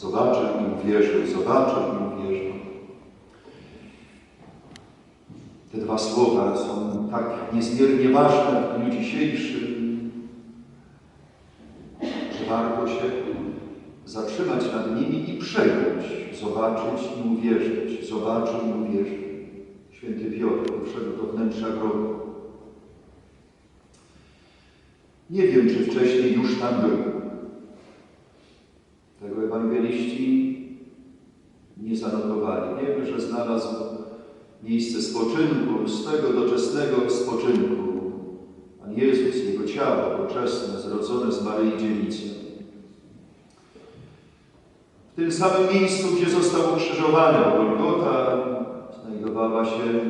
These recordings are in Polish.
Zobaczę i uwierzę, zobaczę i uwierzę. Te dwa słowa są tak niezmiernie ważne w dniu dzisiejszym, że warto się zatrzymać nad nimi i przejąć, zobaczyć i uwierzyć, zobaczył i uwierzył. Święty Piotr wszedł do wnętrza grobu. Nie wiem, czy wcześniej już tam był. Tego ewangeliści nie zanotowali. Wiemy, że znalazł miejsce spoczynku, z tego doczesnego spoczynku. Pan Jezus, Jego ciało doczesne, zrodzone z Maryi Dziewicy. W tym samym miejscu, gdzie został ukrzyżowany, Golgota, znajdowała się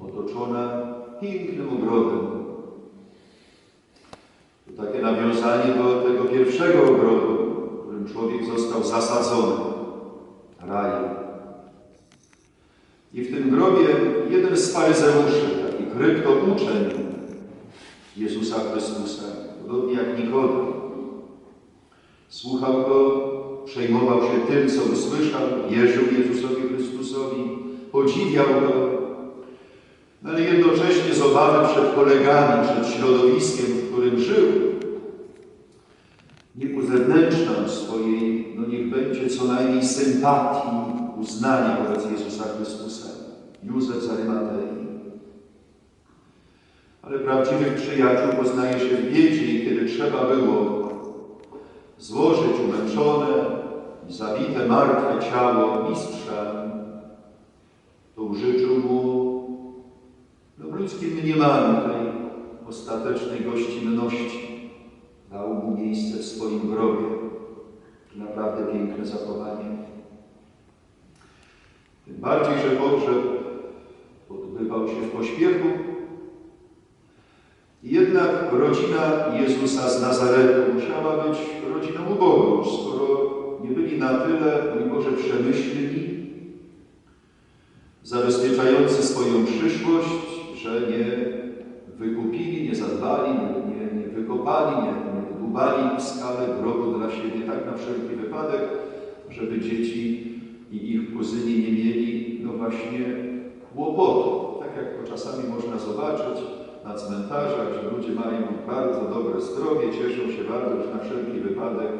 otoczona pięknym ogrodem. To takie nawiązanie do tego pierwszego ogrodu, w którym człowiek został zasadzony, rajem. I w tym grobie jeden z faryzeuszy, taki kryptouczeń Jezusa Chrystusa, podobnie jak Nikodem, słuchał go, przejmował się tym, co usłyszał, wierzył Jezusowi Chrystusowi, podziwiał go, no ale jednocześnie z obawy przed kolegami, przed środowiskiem, w którym żył, nie uzewnętrzniał swojej, no niech będzie co najmniej sympatii, uznania wobec Jezusa Chrystusa. Józef z Arymatei. Ale prawdziwych przyjaciół poznaje się w biedzie i kiedy trzeba było złożyć umęczone i zabite martwe ciało mistrza, to użyczył mu no, w ludzkim mniemaniu tej ostatecznej gościnności. Dał mu miejsce w swoim grobie. Naprawdę piękne zachowanie. Bardziej, że pogrzeb odbywał się w pośpiechu. Jednak rodzina Jezusa z Nazaretu musiała być rodziną ubogą, skoro nie byli na tyle, mimo że przemyślni, zabezpieczający swoją przyszłość, że nie wykupili, nie zadbali, nie, nie, wykopali, nie, nie w skalę grobu dla siebie, tak na wszelki wypadek, żeby dzieci i ich kuzyni właśnie, kłopotu. Tak jak to czasami można zobaczyć na cmentarzach, że ludzie mają bardzo dobre zdrowie, cieszą się bardzo, że na wszelki wypadek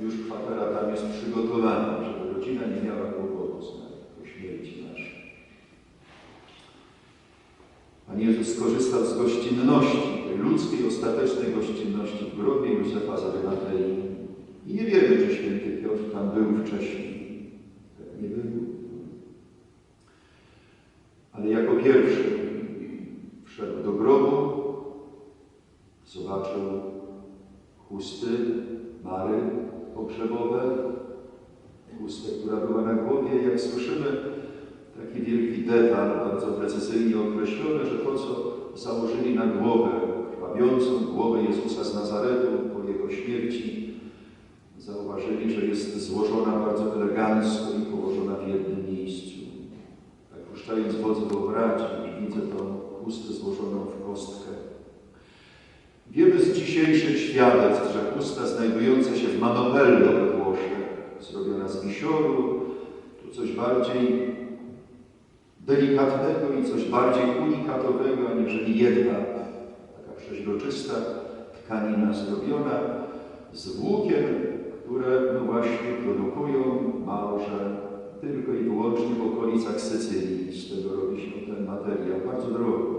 już kwatera tam jest przygotowana, żeby rodzina nie miała kłopotu z po śmierci naszej. Pan Jezus skorzystał z gościnności, tej ludzkiej, ostatecznej gościnności w grobie Józefa z. I nie wiemy, czy święty Piotr tam był wcześniej. Nie był. Ale jako pierwszy wszedł do grobu, zobaczył chusty Mary pogrzebowe, chustę, która była na głowie. Jak słyszymy, taki wielki detal, bardzo precyzyjnie określony, że to, co założyli na głowę, krwawiącą głowę Jezusa z Nazaretu po Jego śmierci, zauważyli, że jest złożona bardzo elegancko i położona w jednym miejscu. Tak puszczając wodz wyobraźni, widzę tą chustę złożoną w kostkę. Wiemy z dzisiejszych świadectw, że chusta znajdująca się w Manopello we Włoszech, zrobiona z wisioru, to coś bardziej delikatnego i coś bardziej unikatowego, aniżeli jedna taka przeźroczysta tkanina zrobiona z włókien, które no właśnie produkują małże tylko i wyłącznie w okolicach Sycylii. Z tego robi się ten materiał bardzo drogi.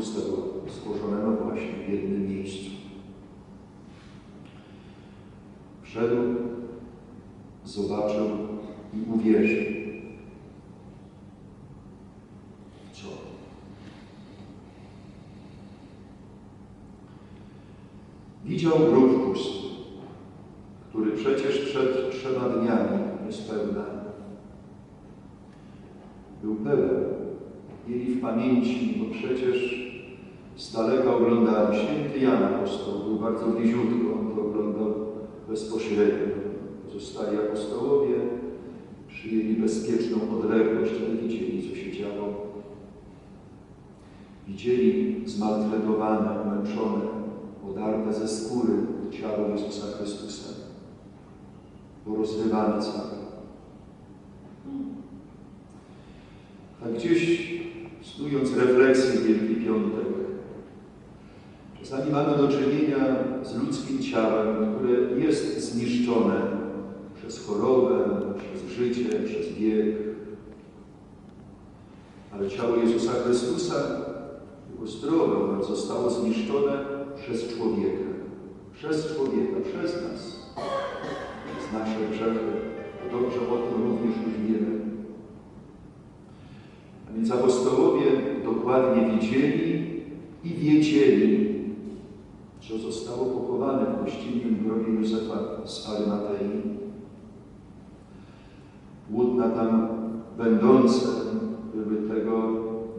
Złożona no właśnie w jednym miejscu. Wszedł, zobaczył i uwierzył. Co? Widział grób pusty, który przecież przed trzema dniami niespełna był pełen. Mieli w pamięci, bo przecież z daleka oglądałem. Święty Jan Apostoł był bardzo bliziutko, on to oglądał bezpośrednio. Pozostali apostołowie przyjęli bezpieczną odległość, ale widzieli, co się działo. Widzieli zmaltretowane, męczone, odarte ze skóry ciało Jezusa Chrystusa. porozrywany cały. Tak gdzieś snując refleksję Wielki Piątek, czasami mamy do czynienia z ludzkim ciałem, które jest zniszczone przez chorobę, przez życie, przez wiek. Ale ciało Jezusa Chrystusa było zdrowe, zostało zniszczone przez człowieka. Przez człowieka, przez nas. Przez nasze grzechy. Dobrze o tym również już wiemy. A więc apostołowie dokładnie widzieli i wiedzieli, co zostało pochowane w gościnnym grobie Józefa z Arymatei. Płótna tam będące były tego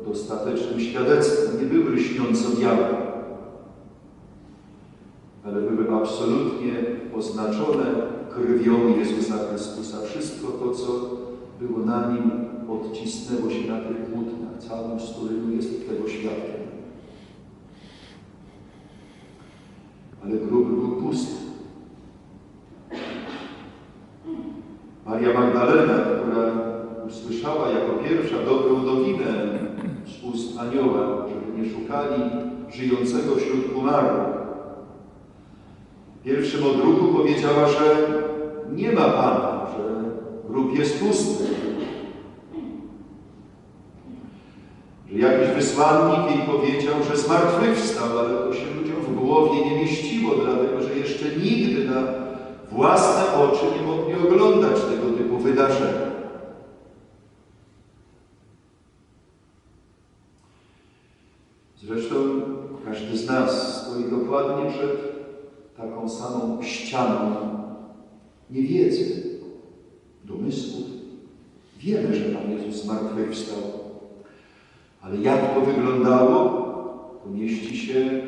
dostatecznym świadectwem. Nie były lśniąco białe, ale były absolutnie oznaczone krwią Jezusa Chrystusa. Wszystko to, co było na nim, odcisnęło się na tych płótnach. Całym sturynu jest tego świadkiem. Ale grób był pusty. Maria Magdalena, która usłyszała jako pierwsza dobrą nowinę z ust anioła, żeby nie szukali żyjącego wśród umarłych. W pierwszym odruchu powiedziała, że nie ma Pana, że grób jest pusty. Że jakiś wysłannik jej powiedział, że zmartwychwstał, ale to się głowie nie mieściło, dlatego że jeszcze nigdy na własne oczy nie mogli oglądać tego typu wydarzenia. Zresztą każdy z nas stoi dokładnie przed taką samą ścianą niewiedzy, domysłów. Wiemy, że Pan Jezus zmartwychwstał, ale jak to wyglądało, to mieści się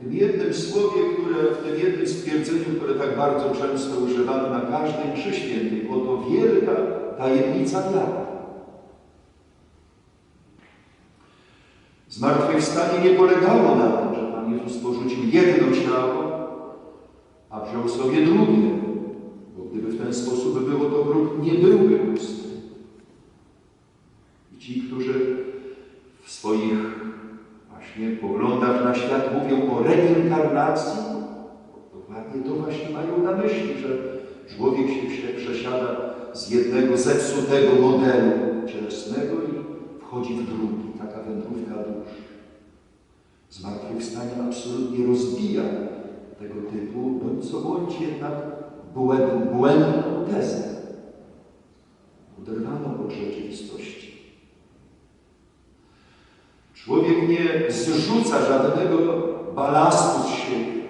tym jednym słowie, które, w tym jednym stwierdzeniu, które tak bardzo często używamy na każdej mszy świętej. Oto wielka tajemnica wiary. Zmartwychwstanie nie polegało na tym, że Pan Jezus porzucił jedno ciało, a wziął sobie drugie, bo gdyby w ten sposób było, to grób nie byłby pusty. I ci, którzy w swoich właśnie poglądach na świat mówią o reinkarnacji, dokładnie to właśnie mają na myśli, że człowiek się przesiada z jednego zepsutego modelu cielesnego i wchodzi w drugi, taka wędrówka dusz. Zmartwychwstanie absolutnie rozbija tego typu, bądź co bądź jednak błędną tezę, oderwaną od rzeczywistości. Człowiek nie zrzuca żadnego balastu z siebie.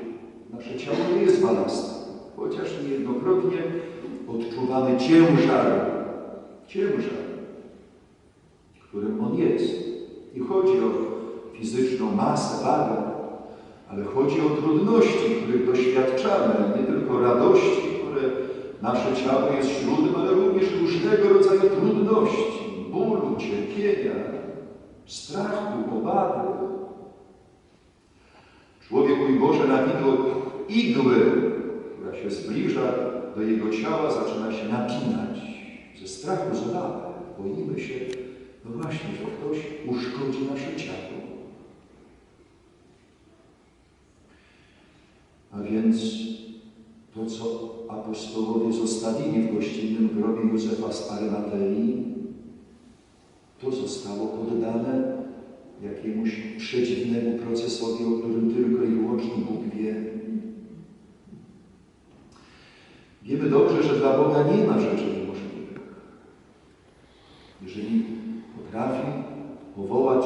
Nasze ciało nie jest balastem, chociaż niejednokrotnie odczuwamy ciężar, ciężar, którym on jest. Nie chodzi o fizyczną masę, wagę, ale chodzi o trudności, których doświadczamy, nie tylko radości, które nasze ciało jest źródłem, ale również różnego rodzaju trudności, bólu, cierpienia, strachu, obawy. Człowiek, mój Boże, na widok igły, która się zbliża do jego ciała, zaczyna się napinać ze strachu, z obawy. Boimy się, no właśnie, że ktoś uszkodzi nasze ciało. A więc to, co apostołowie zostawili w gościnnym grobie Józefa z Arymatei, to zostało poddane jakiemuś przedziwnemu procesowi, o którym tylko i wyłącznie Bóg wie. Wiemy dobrze, że dla Boga nie ma rzeczy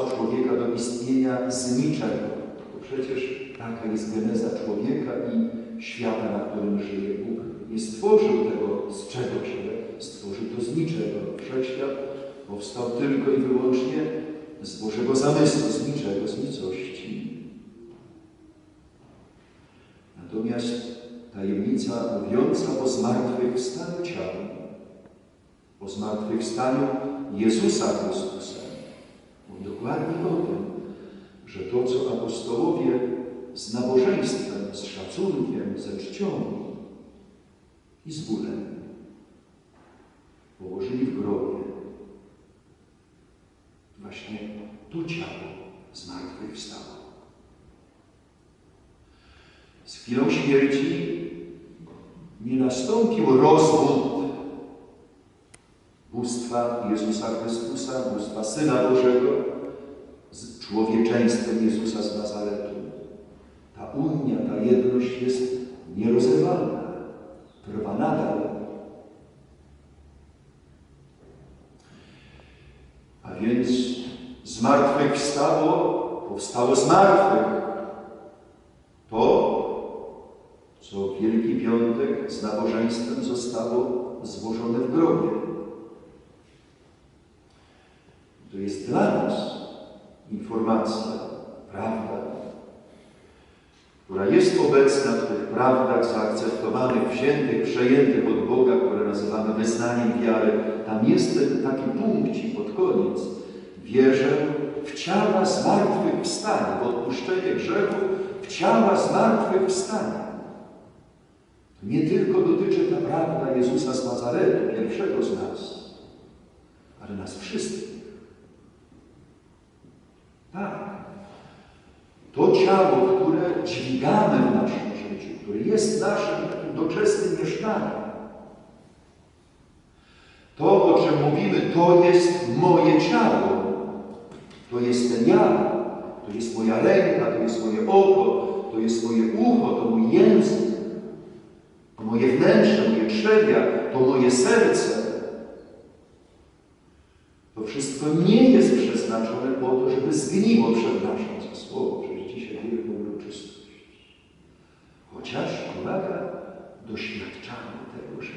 człowieka do istnienia z niczego, to przecież taka jest geneza człowieka i świata, na którym żyje. Bóg nie stworzył tego z czegoś, ale stworzył to z niczego. Wszechświat powstał tylko i wyłącznie z Bożego zamysłu, z niczego, z nicości. Natomiast tajemnica mówiąca o zmartwychwstaniu ciała, o zmartwychwstaniu Jezusa Chrystusa, dokładnie o tym, że to, co apostołowie z nabożeństwem, z szacunkiem, ze czcią i z bólem położyli w grobie. Właśnie to ciało zmartwychwstało. Z chwilą śmierci nie nastąpił rozwód bóstwa Jezusa Chrystusa, bóstwa Syna Bożego człowieczeństwem Jezusa z Nazaretu. Ta unia, ta jedność jest nierozerwalna, trwa nadal. A więc zmartwychwstało, powstało z martwych. To, co Wielki Piątek z nabożeństwem zostało złożone w grobie. To jest dla nas informacja, prawda, która jest obecna w tych prawdach zaakceptowanych, wziętych, przejętych od Boga, które nazywamy wyznaniem wiary. Tam jest ten taki punkcik pod koniec. Wierzę w ciała zmartwychwstania, w odpuszczenie grzechów, w ciała zmartwychwstania. Nie tylko dotyczy ta prawda Jezusa z Nazaretu, pierwszego z nas, ale nas wszystkich. Tak. To ciało, które dźwigamy w naszym życiu, które jest naszym doczesnym mieszkaniem. To, o czym mówimy, to jest moje ciało. To jestem ja. To jest moja ręka, to jest moje oko, to jest moje ucho, to mój język, to moje wnętrze, moje trzewia, to moje serce. To wszystko nie jest przeznaczone po to, żeby zgniło przed naszą za słowo. Przecież dzisiaj wielką uroczystość. Chociaż pomaga doświadczamy tego, że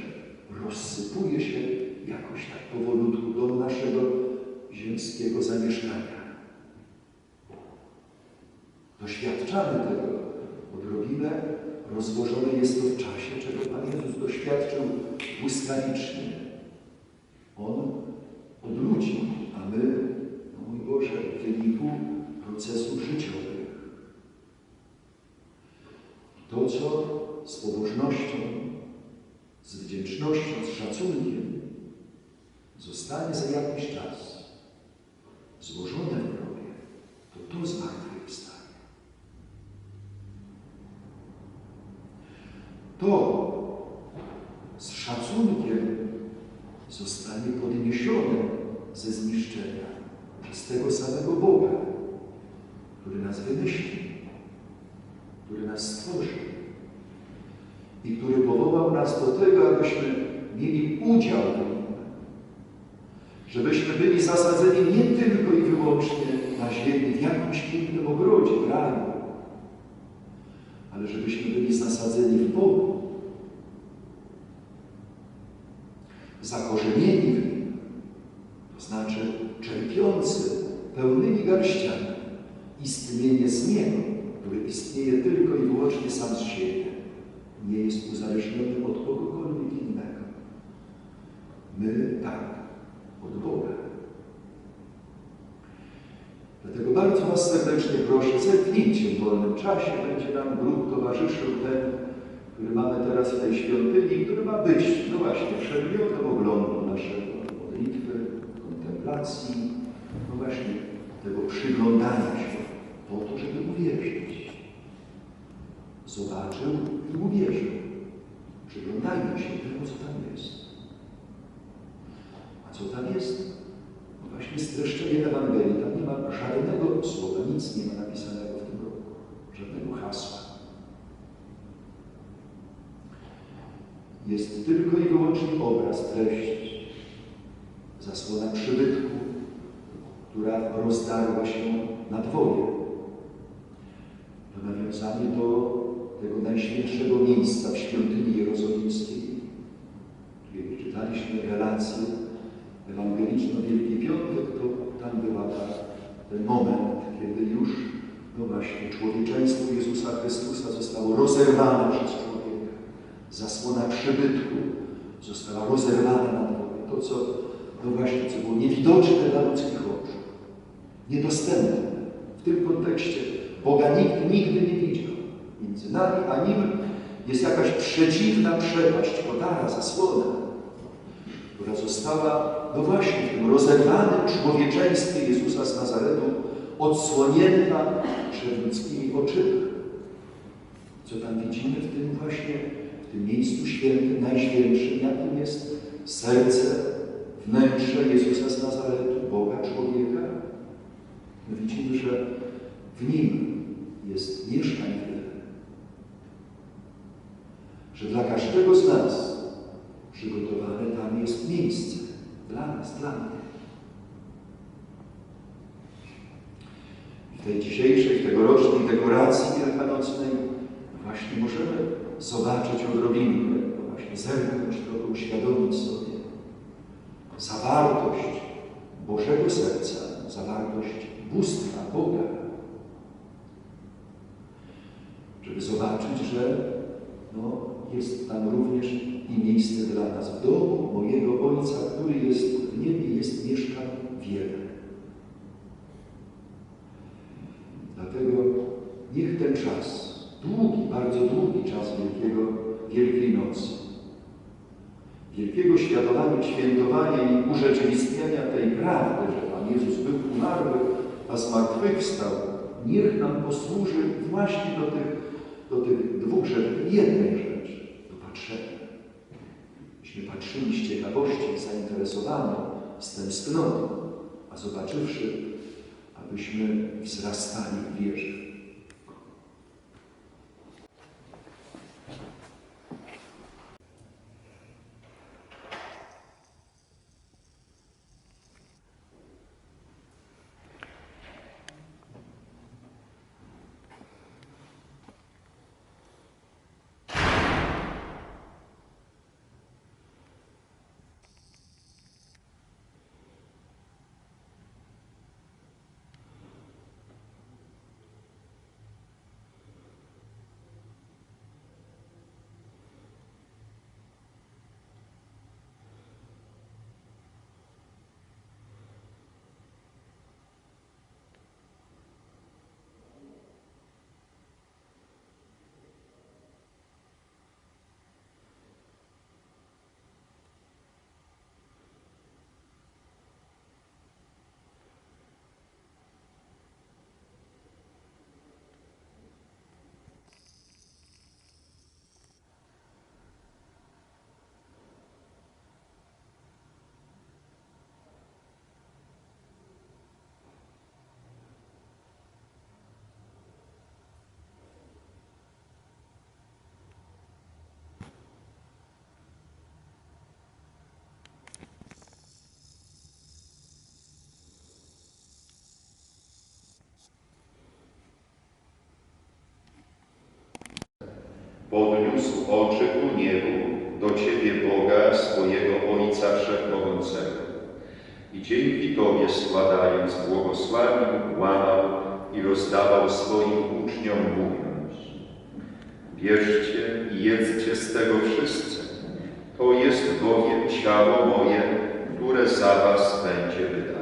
rozsypuje się jakoś tak powolutku do naszego ziemskiego zamieszkania. Doświadczamy tego odrobinę, rozłożone jest to w czasie, czego Pan Jezus doświadczył błyskawicznie. Co z pobożnością, z wdzięcznością, z szacunkiem zostanie za jakiś czas złożone w grobie, to to zmartwychwstanie. To z szacunkiem zostanie podniesione ze zniszczenia przez tego samego Boga, który nas wymyślił, który nas stworzył i który powołał nas do tego, abyśmy mieli udział w żebyśmy byli zasadzeni nie tylko i wyłącznie na ziemi, w jakimś pięknym ogrodzie, kraju, ale żebyśmy byli zasadzeni w Bogu, zakorzenieni w nim, to znaczy czerpiący pełnymi garściami istnienie z niego, który istnieje tylko i wyłącznie sam z siebie, nie jest uzależniony od kogokolwiek innego. My tak, od Boga. Dlatego bardzo Was serdecznie proszę, zerknijcie w wolnym czasie, będzie nam grup towarzyszył ten, który mamy teraz w tej świątyni, który ma być, no właśnie, przedmiotem oglądu naszego, modlitwy, kontemplacji, no właśnie, tego przyglądania się po to, żeby uwierzyć. Zobaczył i uwierzył. Przyglądajmy się temu, co tam jest. A co tam jest? No właśnie streszczenie Ewangelii. Tam nie ma żadnego słowa, nic nie ma napisanego w tym roku. Żadnego hasła. Jest tylko i wyłącznie obraz, treść, zasłona przybytku, która rozdarła się na dwoje. To nawiązanie do tego najświętszego miejsca w świątyni jerozolimskiej. Kiedy czytaliśmy relację ewangeliczną Wielki Piątek, to tam była ta, ten moment, kiedy już, no właśnie, człowieczeństwo Jezusa Chrystusa zostało rozerwane przez. Zasłona przybytku została rozerwana na dwoje. To, co, no właśnie, co było niewidoczne dla ludzkich oczu, niedostępne. W tym kontekście Boga nikt nigdy nie widział. Między nami a Nim jest jakaś przedziwna przepaść, kotara, zasłona. która została, no właśnie, w tym rozerwanym człowieczeństwie Jezusa z Nazaretu odsłonięta przed ludzkimi oczyma. Co tam widzimy w tym właśnie, tym miejscu świętym, najświętszym, jakim jest serce, wnętrze Jezusa z Nazaretu, Boga człowieka? My widzimy, że w Nim jest mieszkań wiele. Że dla każdego z nas przygotowane tam jest miejsce. Dla nas, dla mnie. W tej dzisiejszej, tegorocznej dekoracji wielkanocnej właśnie możemy zobaczyć odrobinkę, właśnie zerknąć trochę, uświadomić sobie zawartość Bożego serca, zawartość bóstwa Boga. Żeby zobaczyć, że no, jest tam również i miejsce dla nas. W domu mojego Ojca, który jest w niebie, jest mieszkań wiele. Dlatego niech ten czas, długi, bardzo długi czas Wielkiego, Wielkiej Nocy, wielkiego świętowania, świętowania i urzeczywistniania tej prawdy, że Pan Jezus był umarły, a zmartwychwstał, niech nam posłuży właśnie do tych, do tych dwóch rzeczy, jednej rzeczy, do patrzenia. Myśmy patrzyli z ciekawości, zainteresowani, z tęsknotą, a zobaczywszy, abyśmy wzrastali w wierze. Podniósł oczy ku niebu, do Ciebie Boga, swojego Ojca Wszechmogącego. I dzięki Tobie składając błogosławił, łamał i rozdawał swoim uczniom, mówiąc Bierzcie i jedzcie z tego wszyscy, to jest bowiem ciało moje, które za Was będzie wydane.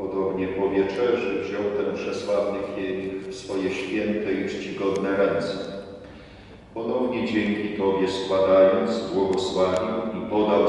Podobnie po wieczerzy wziął ten przesławny kielich w swoje święte i czcigodne ręce. Ponownie dzięki Tobie składając, błogosławił i podał